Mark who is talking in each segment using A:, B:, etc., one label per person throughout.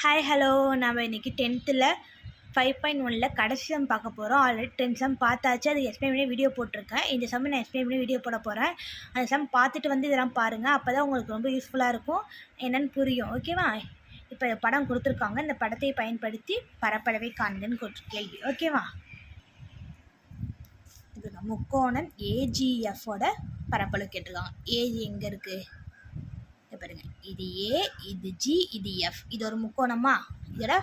A: Hi hello நம்ம இன்றைக்கி டென்த்தில் ஃபைவ் பாயிண்ட் ஒனில் கடைசி சம் பார்க்க போகிறோம் ஆல்ரெடி டென் சம் பார்த்தாச்சு. அது எக்ஸ்பிளைன் பண்ணி வீடியோ போட்டிருக்கேன். இந்த சம் நான் எக்ஸ்பிளைன் பண்ணி வீடியோ போட போகிறேன் அந்த சம் பார்த்துட்டு வந்து இதெல்லாம் பாருங்கள் அப்போ தான் உங்களுக்கு ரொம்ப யூஸ்ஃபுல்லாக இருக்கும். என்னென்னு புரியும். ஓகேவா இப்போ படம் கொடுத்துருக்காங்க. இந்த படத்தை பயன்படுத்தி பரப்பளவை காணுங்கன்னு கொடுத்து கேள்வி. ஓகேவா இது முக்கோணம் ஏஜிஎஃபோட பரப்பளவு கேட்டிருக்காங்க. ஏஜி எங்கே இருக்குது இது ஏ இது ஜி இது எஃப் இது ஒரு முக்கோணமா? இதோட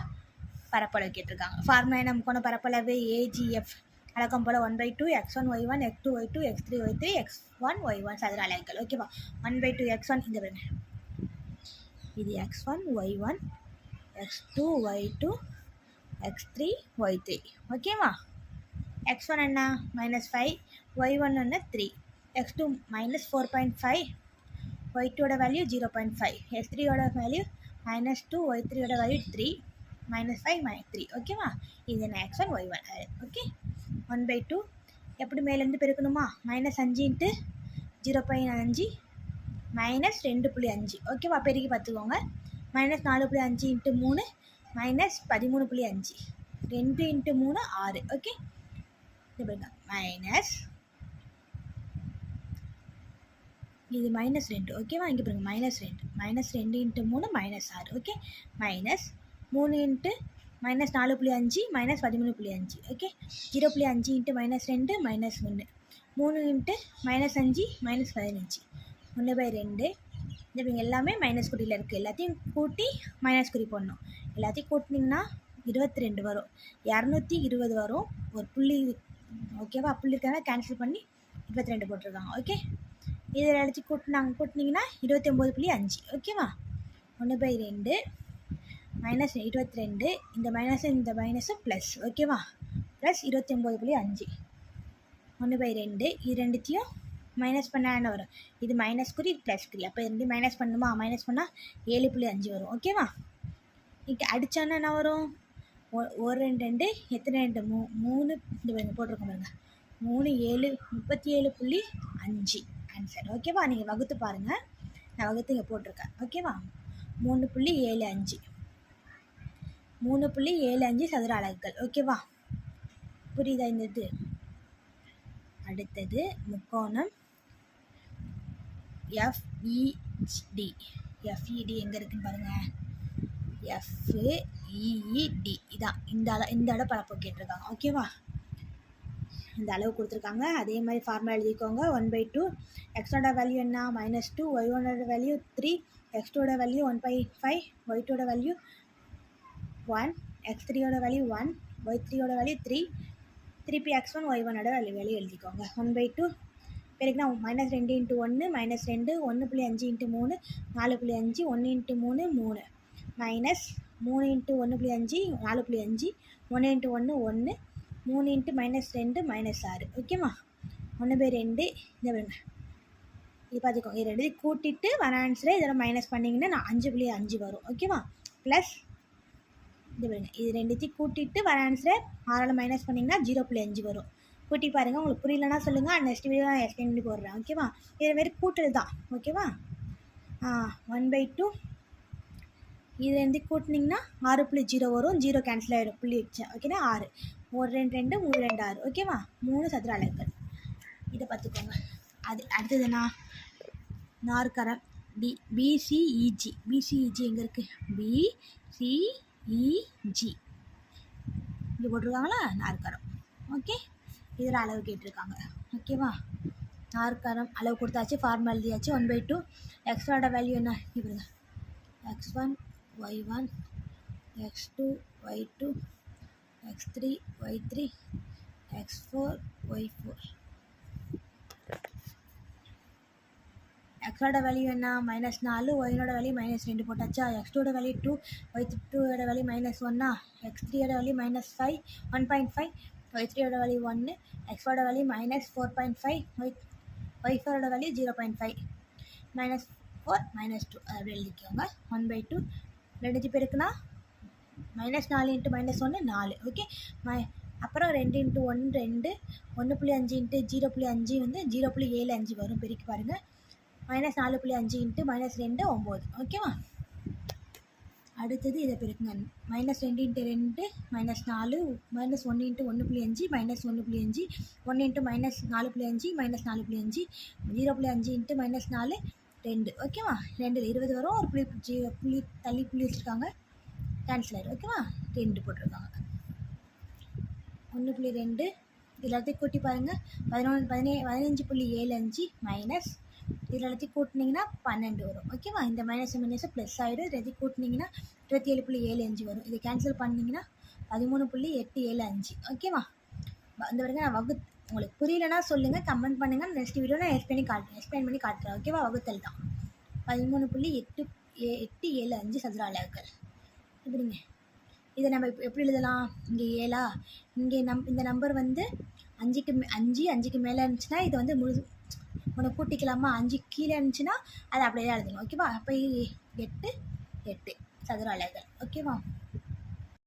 A: பரப்பளவு கேட்டிருக்காங்க. ஃபார்முலா என்ன? முக்கோண பரப்பளவு ஏஜிஎஃப் வழக்கம் போல் one by two x one y one x two y two x three y three X one Y one சதுர அலைகள் ஓகேவா one by two x one இந்த பாருங்க. இது x one y one x two y two x three y three ஓகேவா x one என்ன? Minus five y one என்ன? Three x two minus four point five y டூட value zero point five yes த்ரீயோட value minus two y த்ரீயோட value three minus five minus three ஓகேவா இது x one y one okay one by two எப்படி மேலேருந்து பெருக்கணுமா? Minus அஞ்சு into zero point அஞ்சு minus ரெண்டு புள்ளி அஞ்சு ஓகேவா பெருக்கி பார்த்துக்கோங்க. மைனஸ் நாலு புள்ளி அஞ்சு இன்ட்டு மூணு மைனஸ் பதிமூணு புள்ளி அஞ்சு ரெண்டு இன்ட்டு மூணு ஆறு ஓகே இது மைனஸ் இது மைனஸ் ரெண்டு ஓகேவா இங்கே பாருங்க மைனஸ் ரெண்டு. மைனஸ் ரெண்டு இன்ட்டு மூணு மைனஸ் ஆறு ஓகே மைனஸ் மூணு இன்ட்டு மைனஸ் நாலு புள்ளி அஞ்சு மைனஸ் பதிமூணு புள்ளி அஞ்சு ஓகே ஜீரோ புள்ளி அஞ்சு இன்ட்டு மைனஸ் ரெண்டு மைனஸ் ஒன்று மூணு இன்ட்டு மைனஸ் அஞ்சு மைனஸ் பதினஞ்சு. ஒன்று பை ரெண்டு. இந்த இவங்க எல்லாமே மைனஸ் குறியில் இருக்குது எல்லாத்தையும் கூட்டி மைனஸ் குறி போடணும். எல்லாத்தையும் கூட்டினீங்கன்னா இருபத்தி ரெண்டு வரும். இரநூத்தி இருபது வரும். ஒரு புள்ளி ஓகேவா புள்ளி இருக்காங்க கேன்சல் பண்ணி இருபத்தி ரெண்டு போட்டிருக்காங்க ஓகே இதில் அழைச்சி கூட்டினாங்க கூட்டினீங்கன்னா இருபத்தி ஒம்பது புள்ளி அஞ்சு. ஓகேவா ஒன்று பை ரெண்டு மைனஸ் இருபத்தி ரெண்டு இந்த மைனஸும் இந்த மைனஸும் ப்ளஸ் ஓகேவா ப்ளஸ் இருபத்தி ஒம்பது புள்ளி அஞ்சு. ஒன்று பை ரெண்டு இது ரெண்டுத்தையும் மைனஸ் பண்ணால் என்ன வரும்? இது மைனஸ் குறி இது ப்ளஸ் குறி. அப்போ ரெண்டு மைனஸ் பண்ணுமா? மைனஸ் பண்ணால் ஏழு புள்ளி அஞ்சு வரும். ஓகேவா இங்கே அடித்தானா என்ன வரும்? ஒ- ஒரு ரெண்டு ரெண்டு எத்தனை ரெண்டு? மூ மூணு இந்த பாருங்க போட்டிருக்கோம் பாருங்க. மூணு ஏழு முப்பத்தி ஏழு புள்ளி அஞ்சு. ஆன்சர் ஓகேவா நீங்கள் வகுத்து பாருங்கள் நான் வகுத்து இங்கே போட்டிருக்கேன். ஓகேவா மூணு புள்ளி ஏழு அஞ்சு. மூணு புள்ளி ஏழு அஞ்சு சதுர அலகுகள். ஓகேவா புரியுதா இந்த இது? அடுத்தது முக்கோணம் எஃப்இடி எஃப்இடி எங்கே இருக்குன்னு பாருங்கள் எஃப்இஇடி இதான். இந்த இந்த இட பரப்பு கேட்டிருக்காங்க. ஓகேவா இந்த அளவு கொடுத்துருக்காங்க. அதே மாதிரி ஃபார்முலா எழுதிக்கோங்க. ஒன் பை டூ எக்ஸோட வேல்யூ என்ன? மைனஸ் டூ ஒய் ஒனோட value three எக்ஸ்டோட value one by five y டூட value one x த்ரீயோட வேல்யூ ஒன் ஒய் த்ரீயோட வேல்யூ த்ரீ திருப்பி எக்ஸ் ஒன் ஒய் ஒனோட வேல்யூ வேல்யூ எழுதிக்கோங்க. ஒன் பை டூ பெருக்குனா மைனஸ் ரெண்டு இன்ட்டு ஒன்று மைனஸ் ரெண்டு. ஒன்று புள்ளி அஞ்சு இன்ட்டு மூணு. நாலு புள்ளி அஞ்சு ஒன்று இன்ட்டு மூணு மூணு. மைனஸ் மூணு இன்ட்டு ஒன்று புள்ளி அஞ்சு நாலு புள்ளி அஞ்சு. ஒன்று இன்ட்டு ஒன்று ஒன்று மூணு இன்ட்டு மைனஸ் ரெண்டு மைனஸ் ஆறு. ஓகேம்மா ஒன்று பை ரெண்டு இந்த விடுங்க இது பார்த்துக்கோங்க இது ரெண்டு கூட்டிட்டு வர ஆன்சரை இதெல்லாம் மைனஸ் பண்ணிங்கன்னா நான் அஞ்சு புள்ளி அஞ்சு வரும். ஓகேவா ப்ளஸ் இது விடுங்க இது ரெண்டுத்தையும் கூட்டிட்டு வர ஆன்சரை ஆறால் மைனஸ் பண்ணிங்கன்னா ஜீரோ புள்ளி அஞ்சு வரும். கூட்டி பாருங்கள் உங்களுக்கு புரியலன்னா சொல்லுங்கள் நெக்ஸ்ட் வீடியோ நான் எக்ஸ்பிளைன் பண்ணி போடுறேன். ஓகேவா இது மாரி கூட்டல் தான். ஓகேவா ஆ ஒன் பை டூ இது ரெண்டு கூட்டினீங்கன்னா ஆறு புள்ளி ஜீரோ வரும். ஜீரோ கேன்சல் ஆகிடும் புள்ளி வச்சேன் ஓகேனா ஆறு. ஒரு ரெண்டு ரெண்டு மூணு ரெண்டு ஆறு. ஓகேவா மூணு சதுர அலகுகள். இதை பார்த்துக்கோங்க அது அடுத்ததுனா நாற்கரம் D BCEG BCEG e, e, எங்கே இருக்குது பிசிஇஜி e, இங்கே போட்டிருக்காங்களா நாற்கரம் ஓகே இதில் அளவு கேட்டிருக்காங்க. ஓகேவா நாற்கரம் அளவு கொடுத்தாச்சு ஃபார்முலா எழுதியாச்சு. ஒன் பை டூ எக்ஸ்ட்ராட வேல்யூ என்ன? இவருங்க x one y one x two y two x three y three x four y four எக்ஸோட வேல்யூ என்ன மைனஸ் நாலு ஒயினோட வேல்யூ மைனஸ் ரெண்டு போட்டாச்சா எக்ஸ் டூட வேல்யூ டூ ஒய் டூவோட வேல்யூ மைனஸ் ஒன்னா எக்ஸ் த்ரீயோட value minus five one point five y த்ரீயோட வேல்யூ ஒன்று எக்ஸோட value minus four point five y y ஃபோரோட value zero point five minus four minus two அப்படி எழுதிக்கோங்க ஒன் பை டூ ரெண்டு பேருக்குன்னா மைனஸ் நாலு இன்ட்டு மைனஸ் ஒன்று நாலு ஓகே மை அப்புறம் ரெண்டு இன்ட்டு ஒன்று ரெண்டு ஒன்று புள்ளி அஞ்சு இன்ட்டு ஜீரோ புள்ளி அஞ்சு வந்து ஜீரோ புள்ளி ஏழு அஞ்சு வரும். பெருக்கி பாருங்கள் மைனஸ் நாலு புள்ளி அஞ்சு இன்ட்டு மைனஸ் ரெண்டு ஒம்பது ஓகேவா அடுத்தது இதை பெருக்குங்க. மைனஸ் ரெண்டு இன்ட்டு ரெண்டு மைனஸ் நாலு மைனஸ் ஒன்று இன்ட்டு ஒன்று புள்ளி அஞ்சு மைனஸ் ஒன்று புள்ளி அஞ்சு ஒன்று இன்ட்டு மைனஸ் நாலு புள்ளி அஞ்சு மைனஸ் நாலு புள்ளி அஞ்சு ஜீரோ புள்ளி அஞ்சு இன்ட்டு மைனஸ் நாலு ரெண்டு ஓகேவா ரெண்டு இருபது வரும். ஒரு புள்ளி ஜீ புள்ளி தள்ளி புள்ளி வச்சுருக்காங்க. கேன்சல் ஆயிடும் ஓகேவா ரெண்டு போட்டிருக்காங்க. ஒன்று புள்ளி ரெண்டு. இது எல்லாத்தையும் கூட்டி பாருங்கள் பதினொன்று பதினே பதினஞ்சு புள்ளி ஏழு அஞ்சு மைனஸ் இது எல்லாத்தையும் கூட்டினீங்கன்னா பன்னெண்டு வரும். ஓகேவா இந்த மைனஸ் மைனஸ் ப்ளஸ் ஆகிடும் எல்லாத்தையும் கூட்டினீங்கன்னா இருபத்தி ஏழு புள்ளி ஏழு அஞ்சு வரும். இது கேன்சல் பண்ணிங்கன்னா பதிமூணு புள்ளி எட்டு ஏழு அஞ்சு. ஓகேவா இந்த வரைக்கும் நான் வகு உங்களுக்கு புரியலன்னா சொல்லுங்கள் கமெண்ட் பண்ணுங்கள் நெக்ஸ்ட் வீடியோ நான் எக்ஸ்பிளைன் பண்ணி காட்டுறேன். எக்ஸ்பிளைன் பண்ணி காட்டுறேன். ஓகேவா வகுத்தல் தான். பதிமூணு புள்ளி எட்டு ஏ எட்டு ஏழு அஞ்சு சதுர அலகுகள். இப்படிங்க இதை நம்ம எப்படி எழுதலாம்? இங்கே ஏழா? இங்கே நம் இந்த நம்பர் வந்து அஞ்சுக்கு மே- அஞ்சு அஞ்சுக்கு மேலே இருந்துச்சுன்னா இதை வந்து முழு உன்னை கூட்டிக்கலாமா? அஞ்சு கீழே இருந்துச்சுன்னா அதை அப்படியே தான் எழுதணும். ஓகேவா? அப்போ எட்டு எட்டு. சதுர அலைகள் ஓகேவா?